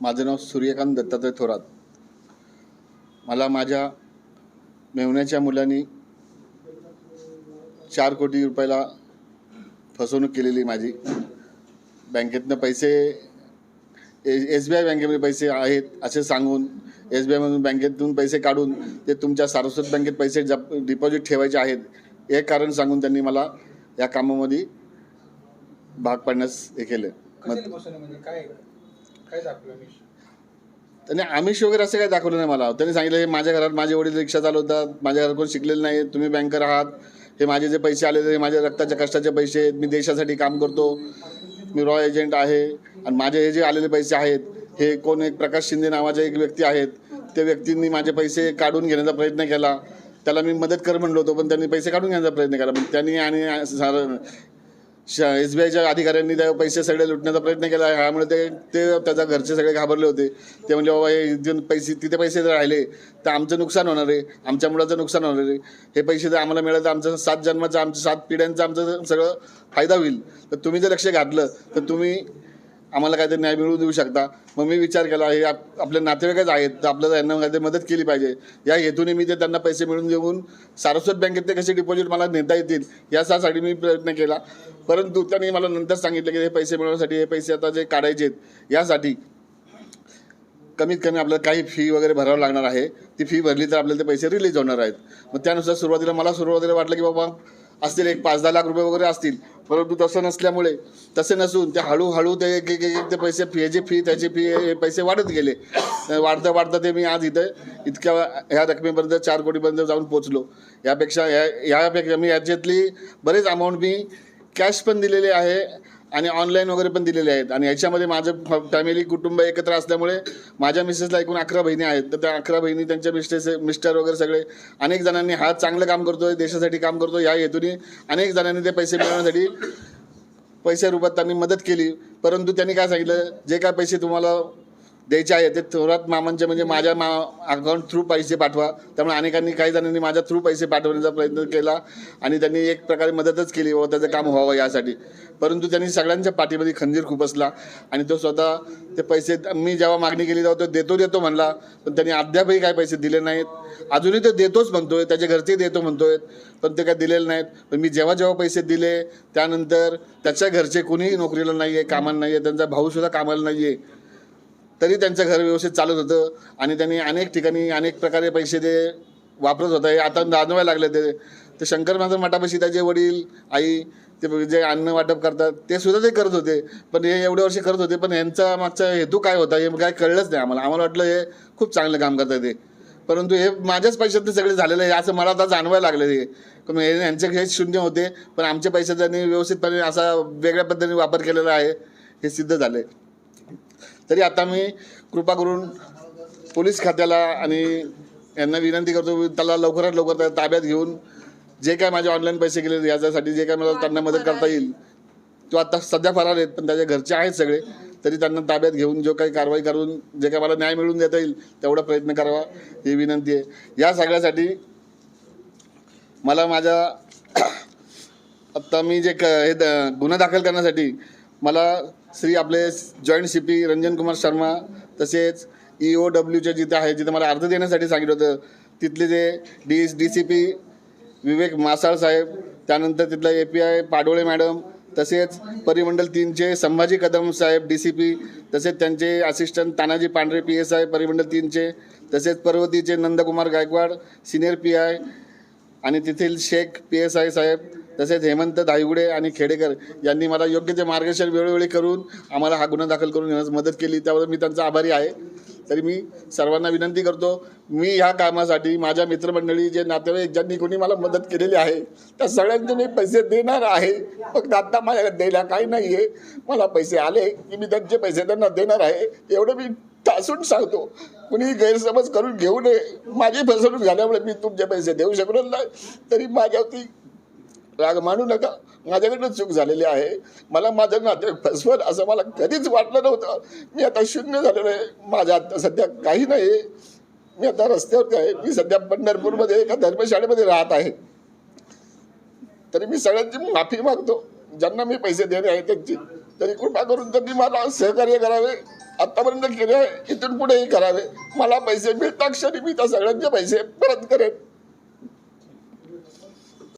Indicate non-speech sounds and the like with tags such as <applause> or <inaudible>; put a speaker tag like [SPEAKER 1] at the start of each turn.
[SPEAKER 1] माझं नाव सूर्यकांत दत्तात्रय थोरात. मला माझ्या मेवण्याच्या मुलांनी चार कोटी रुपयाला फसवणूक केलेली माझी. बँकेतनं पैसे एस बी आय बँकेमध्ये पैसे आहेत असे सांगून एस बी आयमधून बँकेतून पैसे काढून ते तुमच्या सारस्वत बँकेत पैसे जप डिपॉझिट ठेवायचे आहेत हे कारण सांगून त्यांनी मला या कामामध्ये भाग पाडण्यास हे केलं.
[SPEAKER 2] म्हणजे
[SPEAKER 1] त्यांनी आमिष वगैरे असं काही दाखवलं नाही मला. त्यांनी सांगितलं हे माझ्या घरात माझे वडील रिक्षा चालवतात माझ्या घरात कोण शिकलेलं नाही तुम्ही बँकर आहात. हे माझे जे पैसे आलेले हे माझ्या रक्ताच्या कष्टाचे पैसे आहेत. मी देशासाठी काम करतो. मी रॉ एजंट आहे. आणि माझे हे जे आलेले पैसे आहेत हे कोण एक प्रकाश शिंदे नावाचे एक व्यक्ती आहेत. त्या व्यक्तींनी माझे पैसे काढून घेण्याचा प्रयत्न केला. त्याला मी मदत कर म्हणलो होतो पण त्यांनी पैसे काढून घेण्याचा प्रयत्न केला. पण त्यांनी आणि एस बी आयच्या अधिकाऱ्यांनी त्या पैसे सगळे लुटण्याचा प्रयत्न केला. ह्यामुळे ते ते त्याच्या घरचे सगळे घाबरले होते. ते म्हणजे बाबा हे जे पैसे तिथे पैसे जर राहिले तर आमचं नुकसान होणार आहे. आमच्या मुलाचं नुकसान होणार आहे. हे पैसे जर आम्हाला मिळाले तर आमचं सात जन्माचं आमचं सात पिढ्यांचं आमचं सगळं फायदा होईल. तर तुम्ही जर लक्ष घातलं तर तुम्ही आम्हाला काहीतरी न्याय मिळवून देऊ शकता. मग मी विचार केला हे आप आपले नातेवाईकच आहेत तर आपल्याला यांना काहीतरी मदत केली पाहिजे. या हेतूने मी ते त्यांना पैसे मिळून देऊन सारस्वत बँकेत ते कसे डिपॉझिट मला नेता येतील यासाठी मी प्रयत्न केला. परंतु त्यांनी मला नंतर सांगितलं की हे पैसे मिळवण्यासाठी हे पैसे आता जे काढायचे आहेत यासाठी कमीत कमी आपल्याला काही फी वगैरे भरावं लागणार आहे. ती फी भरली तर आपल्याला ते पैसे रिलीज होणार आहेत. मग त्यानुसार सुरुवातीला मला सुरुवातीला वाटलं की बाबा असतील एक पाच दहा लाख रुपये वगैरे असतील. परंतु तसं नसल्यामुळे तसे नसून ते हळूहळू ते एक एक एक ते पैसे फीची फी त्याची फी पैसे वाढत गेले. वाढता वाढता ते मी आज इथं इतक्या ह्या रकमेपर्यंत चार कोटीपर्यंत जाऊन पोचलो यापेक्षा या यापेक्षा मी याच्यातली बरेच अमाऊंट मी कॅश पण दिलेले आहे. आणि ऑनलाईन वगैरे पण दिलेले आहेत. आणि याच्यामध्ये माझं फॅमिली कुटुंब एकत्र असल्यामुळे माझ्या मिसेसला एकूण अकरा बहिणी आहेत. तर त्या अकरा बहिणी त्यांच्या मिस्टेस मिस्टर वगैरे सगळे अनेक जणांनी हा चांगलं काम करतोय देशासाठी काम करतो या हेतूने अनेक जणांनी ते पैसे मिळवण्यासाठी पैसे रूपात त्यांनी मदत केली. परंतु त्यांनी काय सांगितलं? जे काय पैसे तुम्हाला द्यायचे आहे ते थोरात मामांचे म्हणजे माझ्या मा अकाउंट थ्रू पैसे पाठवा. त्यामुळे अनेकांनी काही जणांनी माझ्या थ्रू पैसे पाठवण्याचा प्रयत्न केला आणि त्यांनी एक प्रकारे मदतच केली व त्याचं काम व्हावं यासाठी. परंतु त्यांनी सगळ्यांच्या पाठीमध्ये खंजीर खुपसला आणि तो स्वतः ते पैसे मी जेव्हा मागणी केली तेव्हा तो देतो देतो म्हणला पण त्यांनी अद्यापही काय पैसे दिले नाहीत. अजूनही तो देतोच म्हणतोय त्याच्या घरचे देतो म्हणतोय पण ते काय दिलेले नाहीत. पण मी जेव्हा जेव्हा पैसे दिले त्यानंतर त्याच्या घरचे कुणीही नोकरीला नाही आहे कामाला नाही आहे त्यांचा भाऊसुद्धा कामाला नाही आहे तरी त्यांचं घर व्यवस्थित चालत होतं आणि त्यांनी अनेक ठिकाणी अनेक प्रकारे पैसे ते वापरत होता हे आता जाणवायला लागले ते. ते शंकर माझं मठापाशी त्याचे वडील आई ते जे अन्न वाटप करतात ते सुद्धा ते करत होते. पण हे एवढे वर्ष करत होते पण यांचा मागचा हेतू काय होता हे काय कळलंच नाही आम्हाला. आम्हाला वाटलं हे खूप चांगलं काम करतात ते. परंतु हे माझ्याच पैशात ते सगळे झालेलं आहे असं मला आता जाणवायला लागलं ते पण हे यांचे हे शून्य होते पण आमच्या पैशाचा त्यांनी व्यवस्थितपणे असा वेगळ्या पद्धतीने वापर केलेला आहे हे सिद्ध झालं आहे तरी आता मी कृपा करून पोलीस खात्याला आणि यांना विनंती करतो त्याला लवकरात लवकर त्या ताब्यात घेऊन जे काय माझे ऑनलाईन पैसे गेले याच्यासाठी जे काय मला त्यांना मदत करता येईल. तो आता सध्या फरार आहेत पण त्याच्या घरचे आहेत सगळे. तरी त्यांना ताब्यात घेऊन जो काही कारवाई करून जे काय मला न्याय मिळवून देता येईल तेवढा प्रयत्न करावा ही विनंती आहे. या सगळ्यासाठी मला माझ्या <coughs> आत्ता मी जे क हे द- गुन्हा दाखल करण्यासाठी मला श्री आपले joint C P Ranjan Kumar Sharma तसेच ई ओ डब्ल्यूचे जिथे आहे जिथे मला अर्ज देण्यासाठी सांगितलं होतं तिथले जे D D C P Vivek Masal साहेब त्यानंतर तिथलं A P I Padole madam तसेच परिमंडल तीनचे संभाजी कदम साहेब डी सी पी तसेच त्यांचे असिस्टंट तानाजी पांढरे पी एस आय परिमंडल तीनचे तसेच पर्वतीचे Nandkumar Gaikwad senior P I आणि तेथील शेख पी एस आय साहेब तसेच हेमंत धायगुडे आणि खेडेकर यांनी मला योग्य ते मार्गदर्शन वेळोवेळी करून आम्हाला हा गुन्हा दाखल करून घेण्यास मदत केली. त्याबद्दल मी त्यांचा आभारी आहे. तरी मी सर्वांना विनंती करतो मी ह्या कामासाठी माझ्या मित्रमंडळी जे नातेवाईक ज्यांनी कोणी मला मदत केलेली आहे त्या सगळ्यांचे मी पैसे देणार आहे. फक्त आत्ता माझ्याकडे द्यायला काही नाही आहे मला पैसे आले की मी त्यांचे पैसे त्यांना देणार आहे. एवढं मी तासून सांगतो. कुणी गैरसमज करून घेऊ नये. माझी फसवणूक झाल्यामुळे मी तुमचे पैसे देऊ शकलो नाही. तरी माझ्यावरती राग मानू नका. माझ्याकडनं चूक झालेली आहे. मला माझं नाटक फसवत असं मला कधीच वाटलं नव्हतं. मी आता शून्य झालेलो आहे. माझ्या आता सध्या काही नाही. मी आता रस्त्यावरती आहे. मी सध्या पंढरपूरमध्ये एका धर्मशाळेमध्ये राहत आहे. तरी मी सगळ्यांची माफी मागतो. ज्यांना मी पैसे देणे आहे त्यांची. तरी कृपा करून त्यांनी मला सहकार्य करावे. आतापर्यंत केले आहे. इथून पुढेही करावे. मला पैसे मिळता क्षणी मी त्या सगळ्यांचे पैसे परत करेन.